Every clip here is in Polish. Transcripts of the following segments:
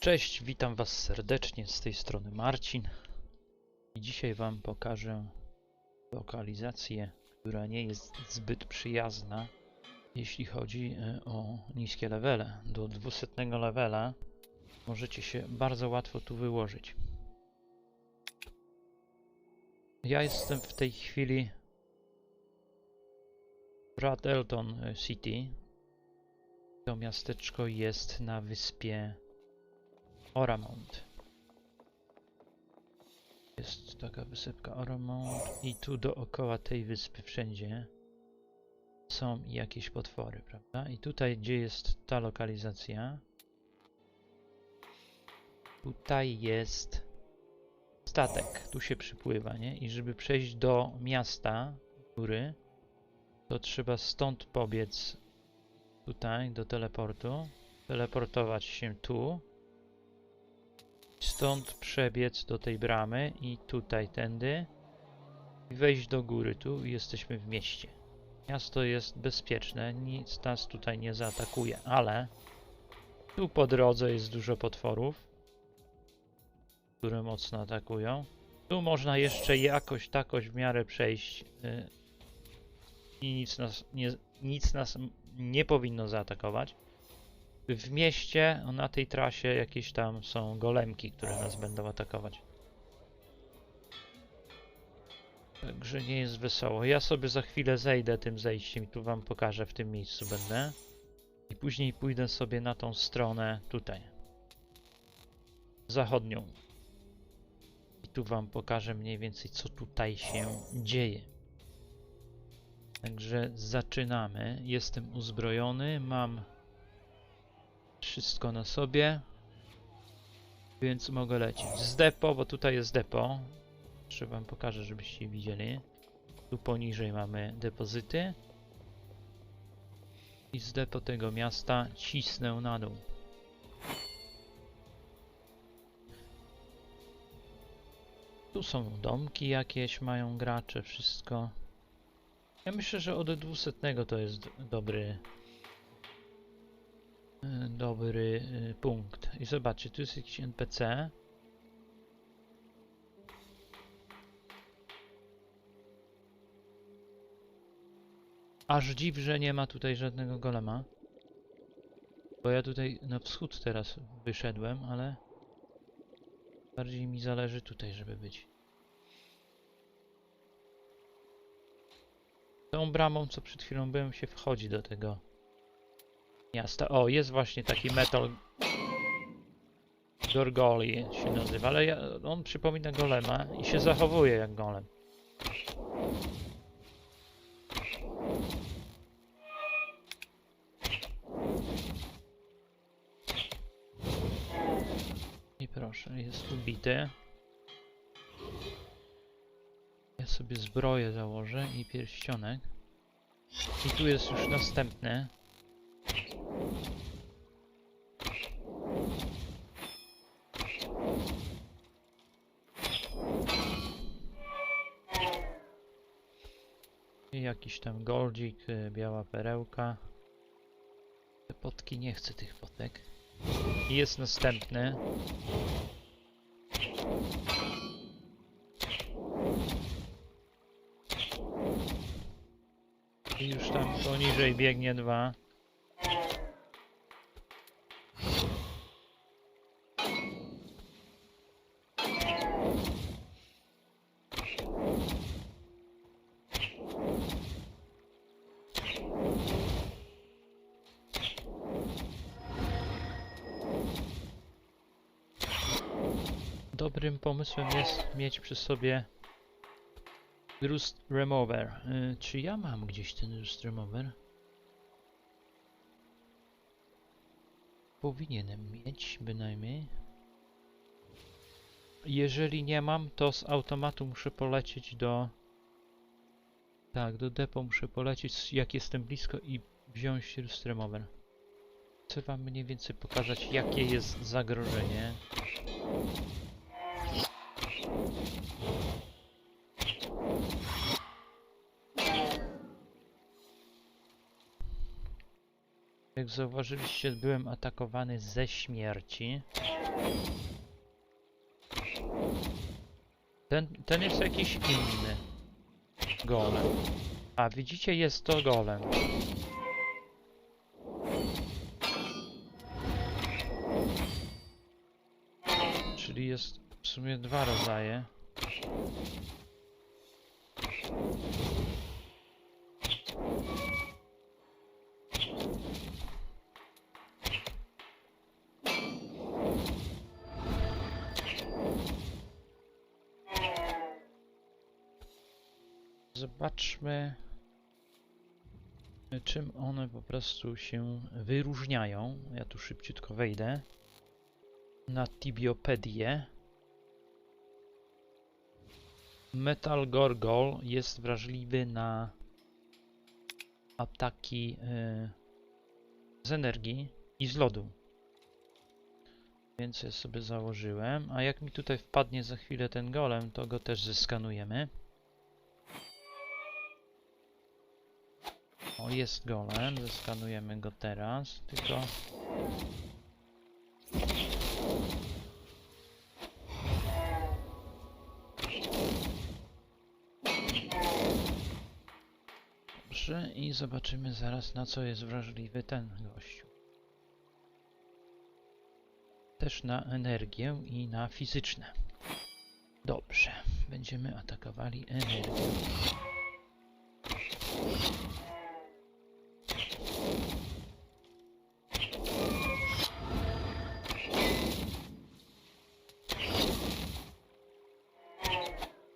Cześć, witam Was serdecznie z tej strony Marcin. I dzisiaj Wam pokażę lokalizację, która nie jest zbyt przyjazna, jeśli chodzi e, o niskie levele. Do 200 levela możecie się bardzo łatwo tu wyłożyć. Ja jestem w tej chwili w Radelton City. To miasteczko jest na wyspie Oramount. Jest taka wysepka Oramount i tu dookoła tej wyspy wszędzie są jakieś potwory, prawda? I tutaj, gdzie jest ta lokalizacja, tutaj jest statek, tu się przypływa, nie? I żeby przejść do miasta, góry, to trzeba stąd pobiec tutaj do teleportu, teleportować się tu, stąd przebiec do tej bramy i tutaj tędy i wejść do góry tu i jesteśmy w mieście. Miasto jest bezpieczne, nic nas tutaj nie zaatakuje, ale tu po drodze jest dużo potworów, które mocno atakują. Tu można jeszcze jakoś takoś w miarę przejść y, i nic nas nie, nic nas nie powinno zaatakować. W mieście, na tej trasie jakieś tam są golemki, które nas będą atakować. Także nie jest wesoło. Ja sobie za chwilę zejdę tym zejściem i tu wam pokażę, w tym miejscu będę. I później pójdę sobie na tą stronę tutaj. Zachodnią. I tu wam pokażę mniej więcej, co tutaj się dzieje. Także zaczynamy. Jestem uzbrojony, mam wszystko na sobie. Więc mogę lecieć. Z depo, bo tutaj jest depo. Jeszcze wam pokażę, żebyście widzieli. Tu poniżej mamy depozyty. I z depo tego miasta cisnę na dół. Tu są domki jakieś, mają gracze, wszystko. Ja myślę, że od 200 to jest dobry y, dobry y, punkt. I zobaczcie, tu jest jakiś NPC. Aż dziw, że nie ma tutaj żadnego golema. Bo ja tutaj na wschód teraz wyszedłem, ale bardziej mi zależy tutaj, żeby być. Tą bramą, co przed chwilą byłem, się wchodzi do tego miasta. O, jest właśnie taki metal Gorgoli się nazywa, ale ja, on przypomina golema i się zachowuje jak golem. I proszę, jest ubity. Ja sobie zbroję założę i pierścionek. I tu jest już następny. I jakiś tam goldzik, y, biała perełka. Te potki, nie chcę tych potek. I jest następny. Poniżej biegnie dwa. Dobrym pomysłem jest mieć przy sobie Rust Remover. Y, czy ja mam gdzieś ten Rust Remover? Powinienem mieć bynajmniej. Jeżeli nie mam, to z automatu muszę polecieć do... Tak, do depo muszę polecieć, jak jestem blisko i wziąć Rust Remover. Chcę wam mniej więcej pokazać, jakie jest zagrożenie. Jak zauważyliście, byłem atakowany ze śmierci. Ten, ten jest jakiś inny. Golem. A widzicie, jest to golem. Czyli jest w sumie dwa rodzaje. Czym one po prostu się wyróżniają. Ja tu szybciutko wejdę na Tibiopedię. Metal Gorgol jest wrażliwy na ataki y, z energii i z lodu. Więc ja sobie założyłem. A jak mi tutaj wpadnie za chwilę ten golem, to go też zeskanujemy. O, jest golem, zeskanujemy go teraz, tylko... Dobrze, i zobaczymy zaraz na co jest wrażliwy ten gościu. Też na energię i na fizyczne. Dobrze, będziemy atakowali energią.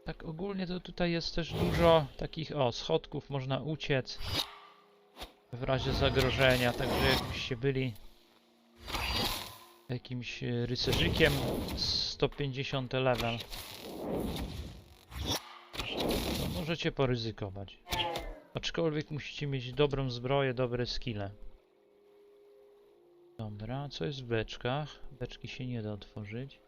Tak ogólnie to tutaj jest też dużo takich o schodków, można uciec w razie zagrożenia, także jakbyście byli jakimś e, rycerzykiem 150 level to możecie poryzykować. Aczkolwiek musicie mieć dobrą zbroję, dobre skille. Dobra, co jest w beczkach? Beczki się nie da otworzyć.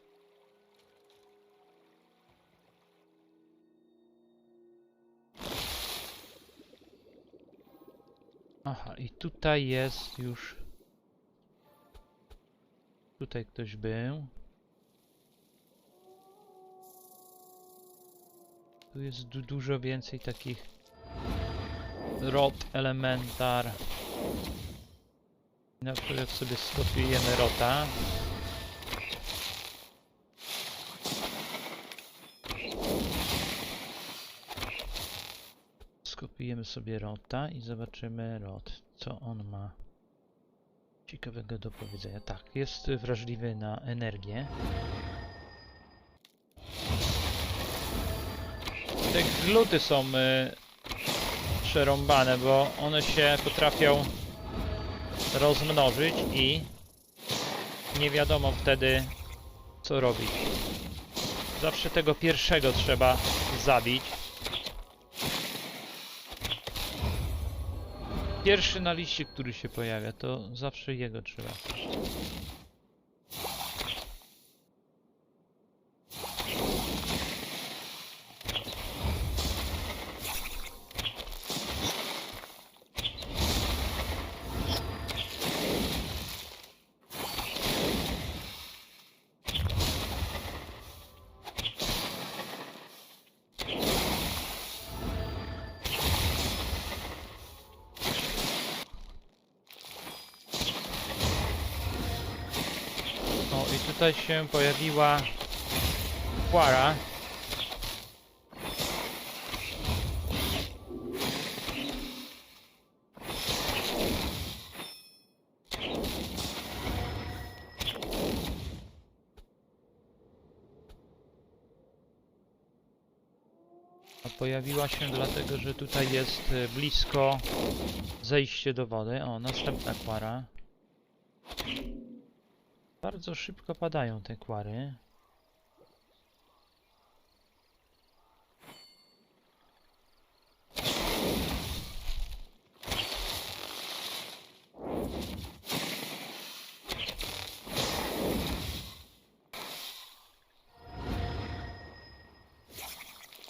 Aha, i tutaj jest już. Tutaj ktoś był. Tu jest du dużo więcej takich rot elementar. Na przykład sobie skopiujemy rota. Skopiujemy sobie rota i zobaczymy rot, co on ma ciekawego do powiedzenia. Tak, jest wrażliwy na energię. Te gluty są y, przerąbane, bo one się potrafią rozmnożyć i nie wiadomo wtedy co robić. Zawsze tego pierwszego trzeba zabić. Pierwszy na liście, który się pojawia, to zawsze jego trzeba. O, i tutaj się pojawiła Quara. Pojawiła się dlatego, że tutaj jest e, blisko zejście do wody. O, następna Quara. Bardzo szybko padają te kwary.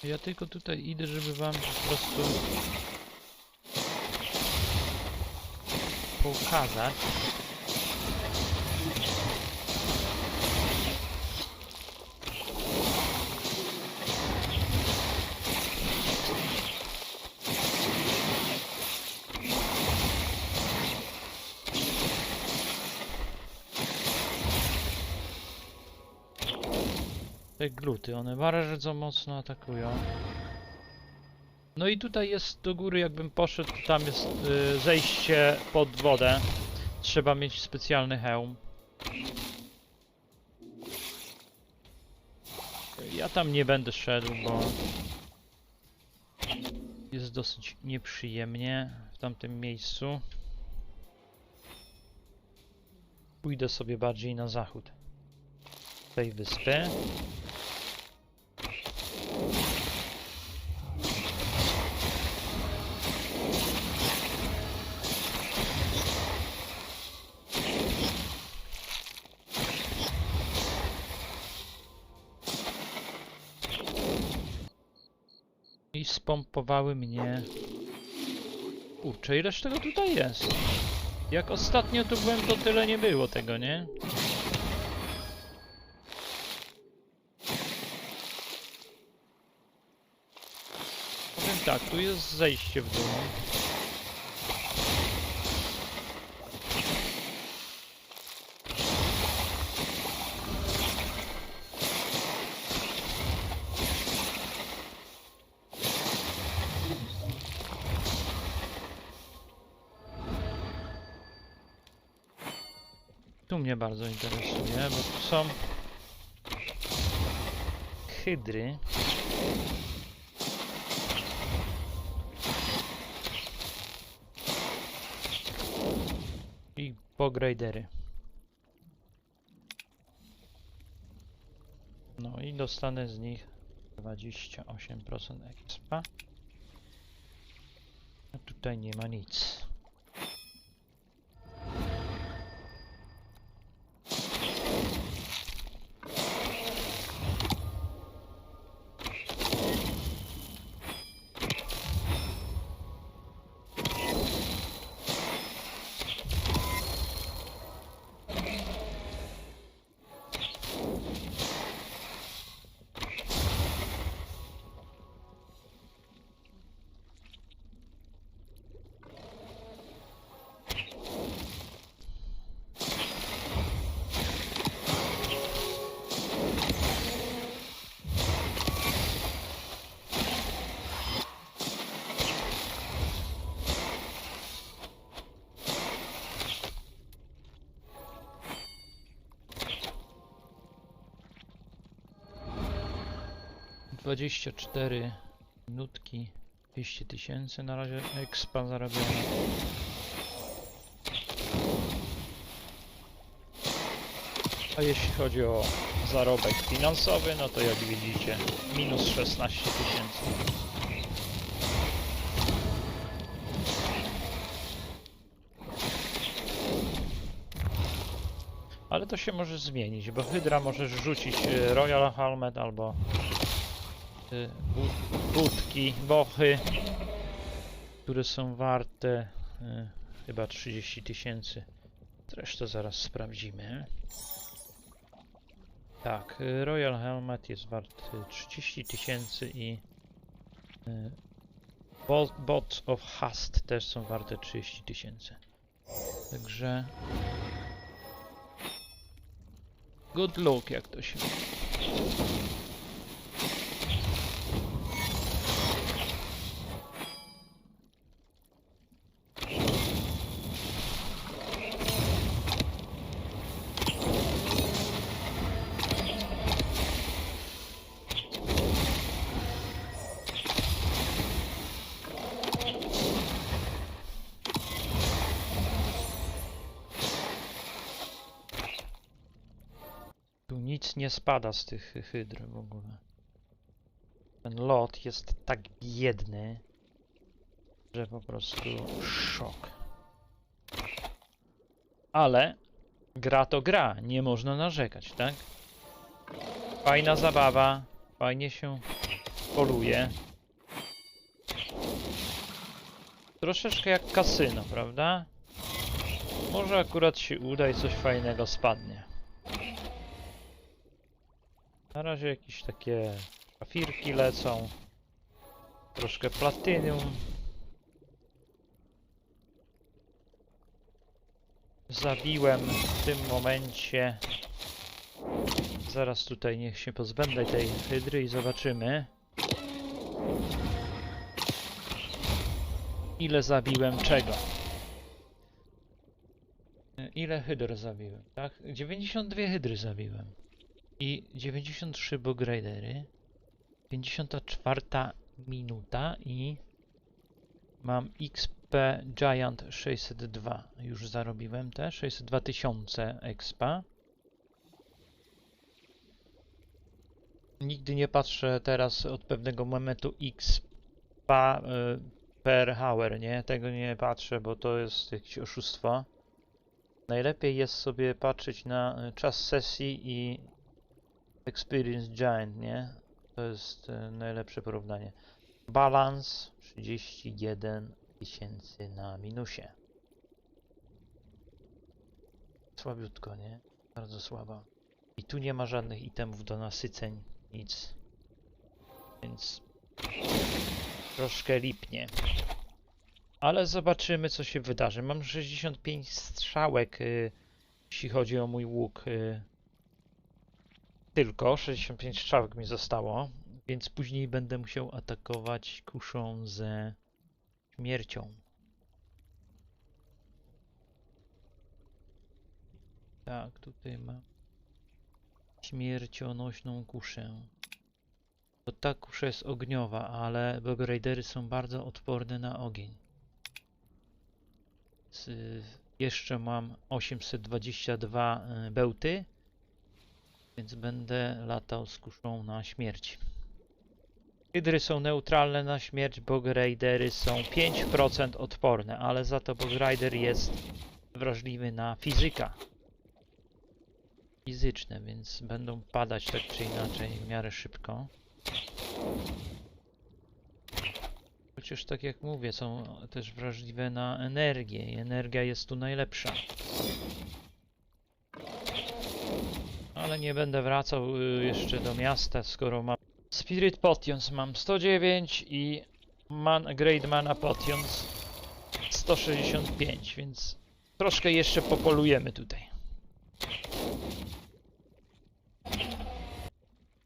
Ja tylko tutaj idę, żeby wam po prostu pokazać. Te gluty, one bardzo mocno atakują. No i tutaj jest do góry, jakbym poszedł, tam jest y, zejście pod wodę. Trzeba mieć specjalny hełm. Ja tam nie będę szedł, bo jest dosyć nieprzyjemnie w tamtym miejscu. Pójdę sobie bardziej na zachód tej wyspy. Spompowały mnie. Kurczę, ileż tego tutaj jest? Jak ostatnio tu byłem, to tyle nie było tego, nie? Powiem tak, tu jest zejście w dół. Bardzo interesuje, bo tu są hydry. I pogridery. No i dostanę z nich 28% expa. A tutaj nie ma nic. Dwadzieścia cztery minutki, 200 tysięcy na razie expa zarobione. A jeśli chodzi o zarobek finansowy, no to jak widzicie, minus 16 tysięcy. Ale to się może zmienić, bo Hydra możesz rzucić e, Royal Helmet albo e, bu- budki, bochy, które są warte e, chyba 30 tysięcy. Zresztą zaraz sprawdzimy. Tak, y, Royal Helmet jest wart y, 30 tysięcy i y, Bot, Bots of Hast też są warte 30 tysięcy. Także good luck jak to się mówi. Tu spada z tych hy- hydr w ogóle. Ten lot jest tak biedny, że po prostu szok. Ale gra to gra, nie można narzekać, tak? Fajna zabawa, fajnie się poluje. Troszeczkę jak kasyno, prawda? Może akurat się uda i coś fajnego spadnie. Na razie jakieś takie szafirki lecą. Troszkę platynium. Zabiłem w tym momencie. Zaraz tutaj niech się pozbędę tej hydry i zobaczymy. Ile zabiłem czego? Ile hydr zabiłem, tak? 92 hydry zabiłem. I 93 bogridery. 54 minuta i mam XP Giant 602. Już zarobiłem te 602 tysiące expa. Nigdy nie patrzę teraz od pewnego momentu XP y, per hour, nie? Tego nie patrzę, bo to jest jakieś oszustwo. Najlepiej jest sobie patrzeć na y, czas sesji i Experience Giant, nie? To jest y, najlepsze porównanie. Balans 31 tysięcy na minusie. Słabiutko, nie? Bardzo słaba. I tu nie ma żadnych itemów do nasyceń, nic. Więc troszkę lipnie. Ale zobaczymy, co się wydarzy. Mam 65 strzałek, y, jeśli chodzi o mój łuk. Tylko 65 strzałek mi zostało, więc później będę musiał atakować kuszą ze śmiercią. Tak, tutaj mam śmiercionośną kuszę. To ta kusza jest ogniowa, ale bograidery są bardzo odporne na ogień. Z, jeszcze mam 822 y, bełty, więc będę latał z kuszą na śmierć. Hydry są neutralne na śmierć, bograidery są 5% odporne, ale za to bogrider jest wrażliwy na fizyka. Fizyczne, więc będą padać tak czy inaczej w miarę szybko. Chociaż tak jak mówię, są też wrażliwe na energię i energia jest tu najlepsza. Ale nie będę wracał y, jeszcze do miasta, skoro mam Spirit Potions mam 109 i man, Great Mana Potions 165, więc troszkę jeszcze popolujemy tutaj.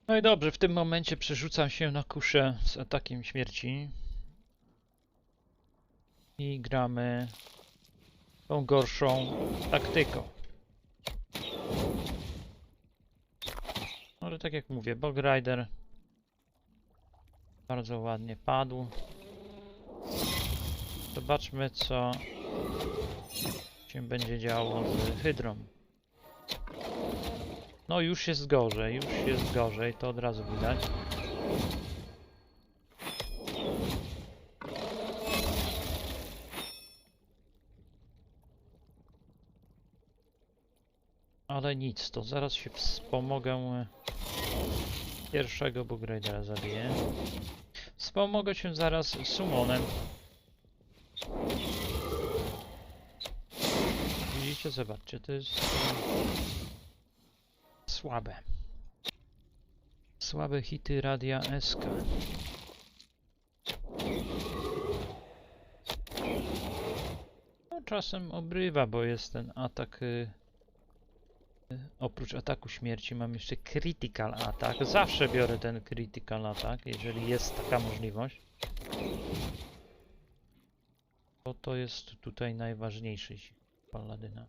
No i dobrze, w tym momencie przerzucam się na kuszę z atakiem śmierci. I gramy tą gorszą taktyką. Ale tak jak mówię, Bog Rider bardzo ładnie padł. Zobaczmy co się będzie działo z Hydrą. No już jest gorzej, już jest gorzej, to od razu widać. Ale nic, to zaraz się wspomogę. Pierwszego Bugradera zabiję. Wspomogę się zaraz summonem. Widzicie, zobaczcie, to jest e, słabe. Słabe hity Radia SK. No, czasem obrywa, bo jest ten atak. y, Oprócz ataku śmierci mam jeszcze critical attack. Zawsze biorę ten critical attack, jeżeli jest taka możliwość. Bo to jest tutaj najważniejszy paladyna.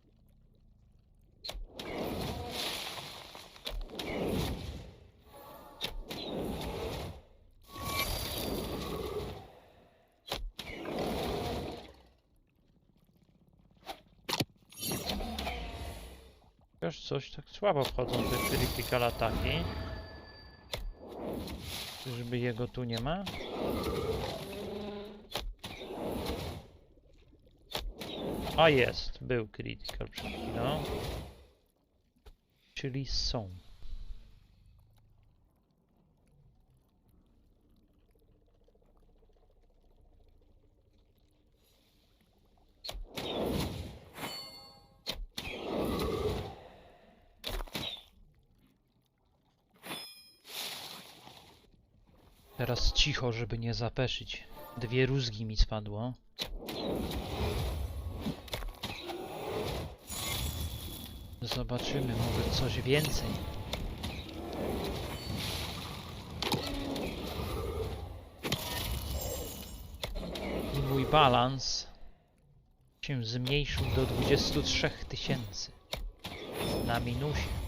Chociaż coś tak słabo wchodzą te critical ataki. Czyżby jego tu nie ma? A jest, był critical przed chwilą. Czyli są. Teraz cicho, żeby nie zapeszyć. Dwie rózgi mi spadło. Zobaczymy, może coś więcej. I mój balans się zmniejszył do 23 tysięcy na minusie.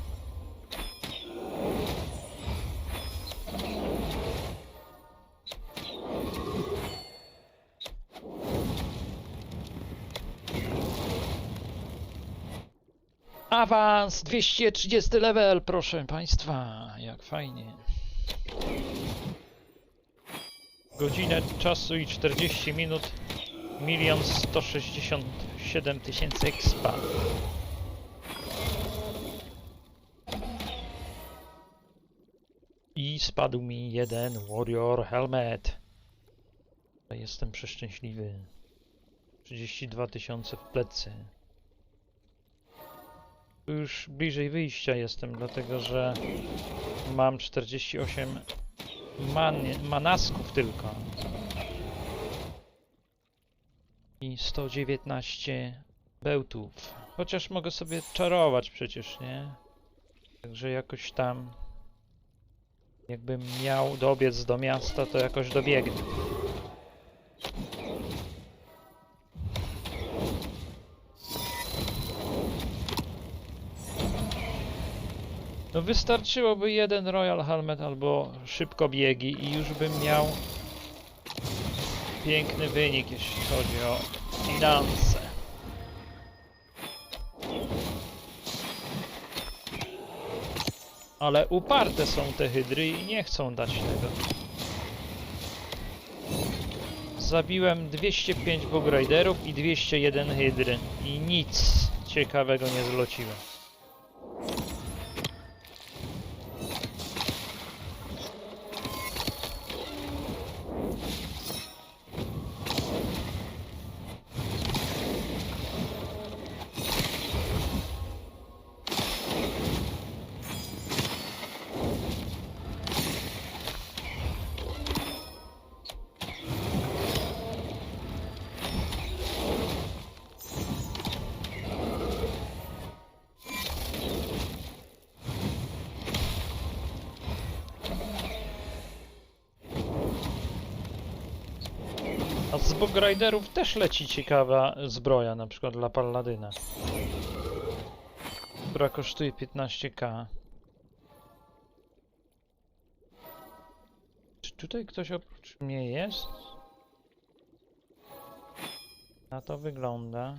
Awans 230 level, proszę państwa, jak fajnie. Godzinę czasu i 40 minut, milion 167 tysięcy expa. I spadł mi jeden Warrior Helmet. Jestem przeszczęśliwy. 32 tysiące w plecy. Już bliżej wyjścia jestem, dlatego że mam 48 man manasków tylko. I 119 bełtów. Chociaż mogę sobie czarować przecież, nie? Także jakoś tam jakbym miał dobiec do miasta, to jakoś dobiegnę. No wystarczyłoby jeden Royal Helmet albo szybko biegi i już bym miał piękny wynik, jeśli chodzi o finanse. Ale uparte są te hydry i nie chcą dać tego. Zabiłem 205 bugriderów i 201 hydry i nic ciekawego nie zlociłem. Z Bogriderów też leci ciekawa zbroja, na przykład dla Palladyna. Która kosztuje 15k. Czy tutaj ktoś oprócz mnie jest? Na to wygląda.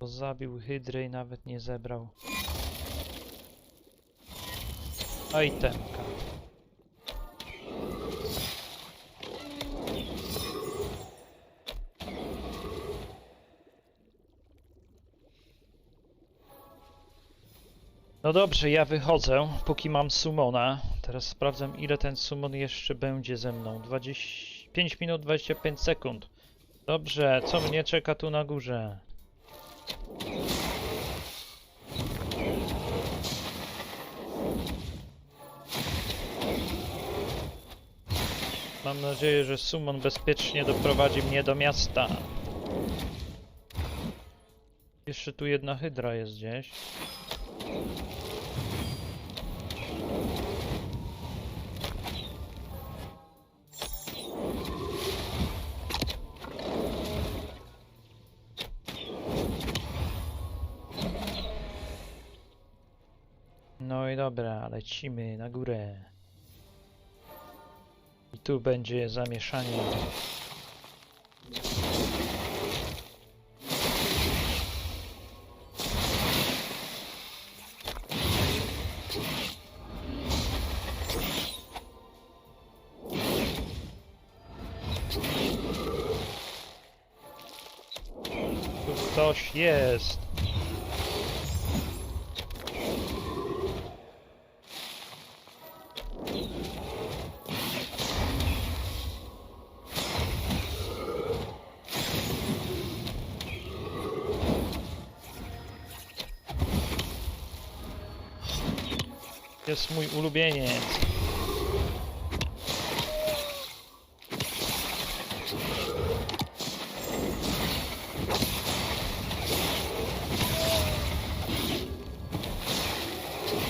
Bo zabił hydrę i nawet nie zebrał itemka. No dobrze, ja wychodzę, póki mam sumona. Teraz sprawdzam, ile ten sumon jeszcze będzie ze mną. 20... 5 minut 25 sekund. Dobrze, co mnie czeka tu na górze? Mam nadzieję, że Summon bezpiecznie doprowadzi mnie do miasta. Jeszcze tu jedna hydra jest gdzieś. No i dobra, lecimy na górę. I tu będzie zamieszanie. Jest mój ulubieniec.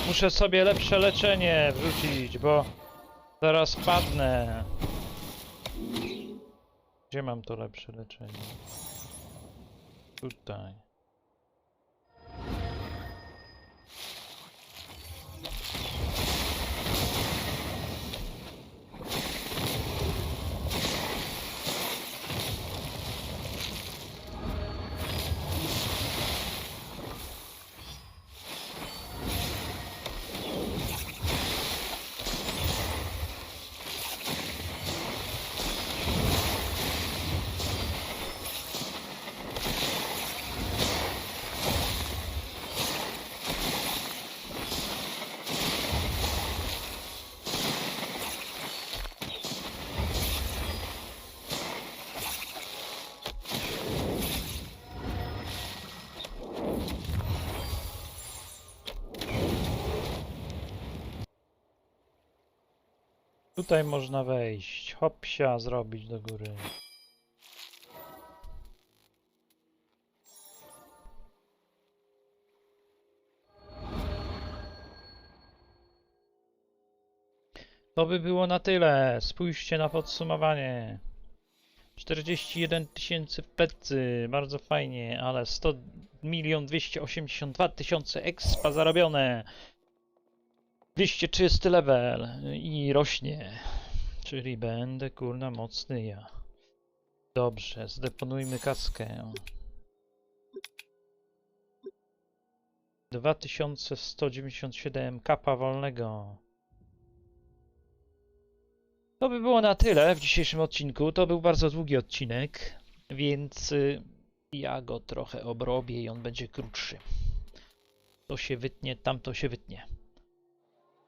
Muszę sobie lepsze leczenie wrzucić, bo zaraz padnę. Gdzie mam to lepsze leczenie? Tutaj. Tutaj można wejść. Hopsia zrobić do góry. To by było na tyle. Spójrzcie na podsumowanie. 41 tysięcy w plecy, bardzo fajnie, ale 100 milion 282 tysiące expa zarobione. 230 level i rośnie. Czyli będę kurna mocny ja. Dobrze, zdeponujmy kaskę. 2197 kapa wolnego. To by było na tyle w dzisiejszym odcinku. To był bardzo długi odcinek, więc y, ja go trochę obrobię i on będzie krótszy. To się wytnie, tamto się wytnie.